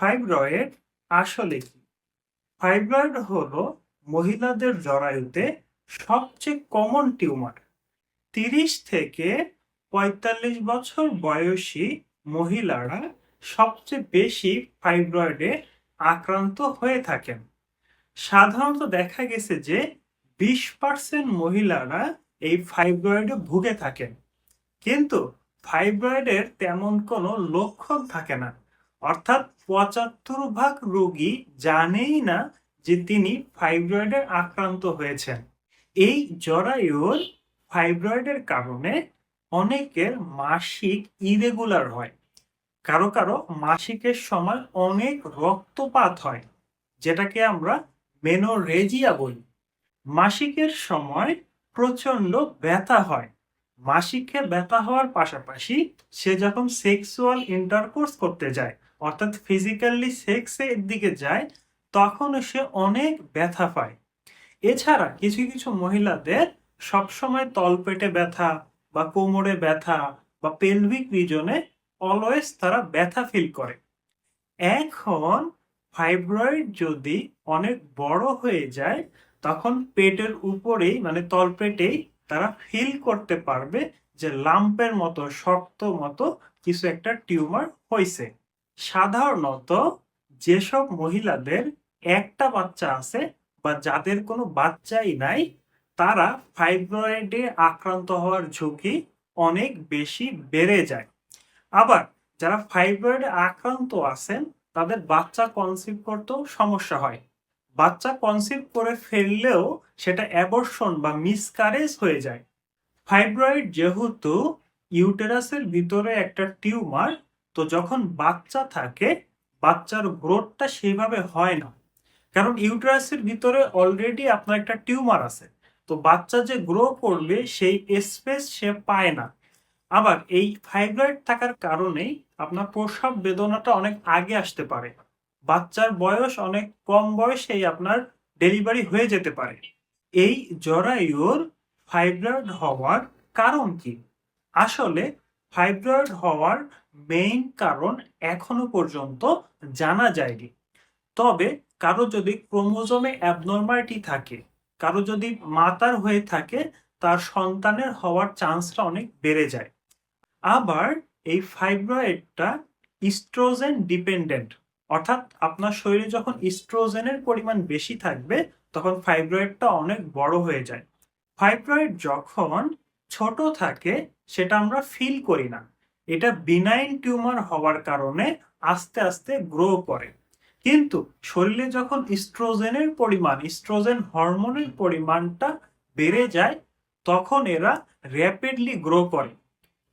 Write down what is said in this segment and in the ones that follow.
Fibroid আসলে কি? Fibroid হলো মহিলাদের জরায়ুতে সবচেয়ে কমন টিউমার। তিরিশ থেকে পঁয়তাল্লিশ বছর বয়সী মহিলারা সবচেয়ে বেশি ফাইব্রয়েডে আক্রান্ত হয়ে থাকেন। সাধারণত দেখা গেছে যে বিশ পার্সেন্ট মহিলারা এই ফাইব্রয়েডে ভুগে থাকেন। কিন্তু ফাইব্রয়েডের তেমন কোনো লক্ষণ থাকে না। অর্থাৎ পঁচাত্তর ভাগ রোগী জানেই না যে তিনি ফাইব্রয়েডে আক্রান্ত হয়েছেন। এই জরায়ুর ফাইব্রয়েডের কারণে অনেকের মাসিক ইরেগুলার হয়। কারও কারও মাসিকের সময় অনেক রক্তপাত হয়, যেটাকে আমরা মেনোরেজিয়া বলি। মাসিকের সময় প্রচণ্ড ব্যথা হয়। মাসিকে ব্যথা হওয়ার পাশাপাশি সে যখন সেক্সুয়াল ইন্টারকোর্স করতে যায় অর্থাৎ ফিজিক্যালি সেক্সের দিকে যায়, তখন সে অনেক ব্যথা পায়। এছাড়া কিছু কিছু মহিলাদের সবসময় তলপেটে ব্যথা বা কোমরে ব্যথা বা পেলভিক রিজনে অলওয়েজ তারা ব্যথা ফিল করে। এখন ফাইব্রয়েড যদি অনেক বড় হয়ে যায়, তখন পেটের উপরেই মানে তলপেটেই তারা ফিল করতে পারবে যে লাম্পের মতো, শক্ত মতো কিছু একটা টিউমার হয়েছে সাধারণত যেসব মহিলাদের একটা বাচ্চা আছে বা যাদের কোনো বাচ্চাই নাই, তারা ফাইব্রয়েডে আক্রান্ত হওয়ার ঝুঁকি অনেক বেশি বেড়ে যায়। আবার যারা ফাইব্রয়েডে আক্রান্ত আছেন, তাদের বাচ্চা কনসিভ করতেও সমস্যা হয়। বাচ্চা কনসিভ করে ফেললেও সেটা অ্যাবর্শন বা মিসকারেজ হয়ে যায়। ফাইব্রয়েড যেহেতু ইউটেরাসের ভিতরে একটা টিউমার তো যখন বাচ্চা থাকে, বাচ্চার গ্রোথটা সেইভাবে হয় না। কারণ ইউটেরাসের ভিতরে অলরেডি আপনার একটা টিউমার আছে। তো বাচ্চা যে গ্রো করবে সেই স্পেস সে পায় না। আবার এই ফাইব্রয়েড থাকার কারণেই আপনার প্রসব বেদনাটা অনেক আগে আসতে পারে। বাচ্চার বয়স অনেক কম বয়সেই আপনার ডেলিভারি হয়ে যেতে পারে। এই জরায়ুর ফাইব্রয়েড হওয়ার কারণ কি? আসলে ফাইব্রয়েড হওয়ার মেইন কারণ এখনও পর্যন্ত জানা যায়নি। তবে কারও যদি ক্রোমোজোমে অ্যাবনর্মালিটি থাকে, কারও যদি মাতার হয়ে থাকে, তার সন্তানের হওয়ার চান্সটা অনেক বেড়ে যায়। আবার এই ফাইব্রয়েডটা ইস্ট্রোজেন ডিপেন্ডেন্ট অর্থাৎ আপনার শরীরে যখন ইস্ট্রোজেনের পরিমাণ বেশি থাকবে, তখন ফাইব্রয়েডটা অনেক বড় হয়ে যায়। ফাইব্রয়েড যখন ছোট থাকে, সেটা আমরা ফিল করি না। এটা বিনাইন টিউমার হওয়ার কারণে আস্তে আস্তে গ্রো করে। কিন্তু শরীরে যখন ইস্ট্রোজেনের পরিমাণ ইস্ট্রোজেন হরমোনের পরিমাণটা বেড়ে যায়, তখন এরা র্যাপিডলি গ্রো করে।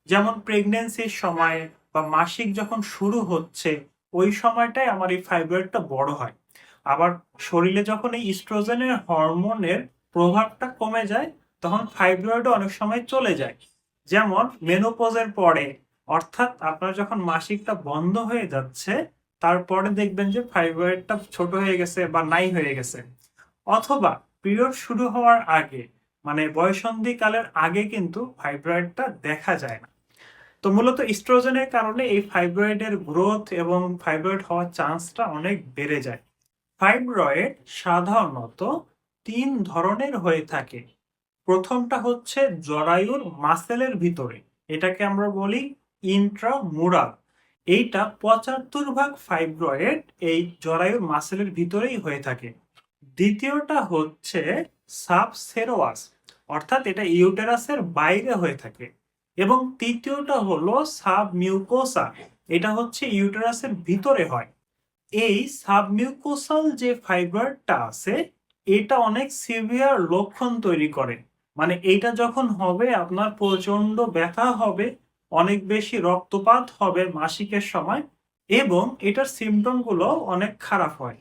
যেমন প্রেগনেন্সির সময়ে বা মাসিক যখন শুরু হচ্ছে, ওই সময়টাই আমার এই ফাইব্রয়েডটা বড় হয়। আবার শরীরে যখন এই ইস্ট্রোজেনের হরমোনের প্রভাবটা কমে যায় তখন ফাইব্রয়েডও অনেক সময় চলে যায়। যেমন মেনোপজের পরে, অর্থাৎ আপনার যখন মাসিকটা বন্ধ হয়ে যাচ্ছে, তারপরে দেখবেন যে ফাইব্রয়েডটা ছোট হয়ে গেছে বা নাই হয়ে গেছে। অথবা পিরিয়ড শুরু হওয়ার আগে মানে বয়সন্ধিকালের আগে কিন্তু ফাইব্রয়েডটা দেখা যায় না। তো মূলত ইস্ট্রোজেনের কারণে এই ফাইব্রয়েডের গ্রোথ এবং ফাইব্রয়েড হওয়ার চান্সটা অনেক বেড়ে যায়। ফাইব্রয়েড সাধারণত তিন ধরনের হয়ে থাকে। প্রথমটা হচ্ছে জরায়ুর মাসেলের ভিতরে, এটাকে আমরা বলি ইন্ট্রামুরাল এইটা পঁচাত্তর ভাগ ফাইব্রয়েড এই জরায়ুর মাসেলের ভিতরেই হয়ে থাকে। দ্বিতীয়টা হচ্ছে সাবসেরোয়াস অর্থাৎ এটা ইউটেরাসের বাইরে হয়ে থাকে। এবং তৃতীয়টা হলো সাবমিউকোসা এটা হচ্ছে ইউটেরাসের ভিতরে হয়। এই সাবমিউকোসাল যে ফাইব্রয়েডটা আছে, এটা অনেক সিভিয়ার লক্ষণ তৈরি করে। মানে এইটা যখন হবে, আপনার প্রচণ্ড ব্যথা হবে, অনেক বেশি রক্তপাত হবে মাসিকের সময় এবং এটার সিমটমগুলো অনেক খারাপ হয়।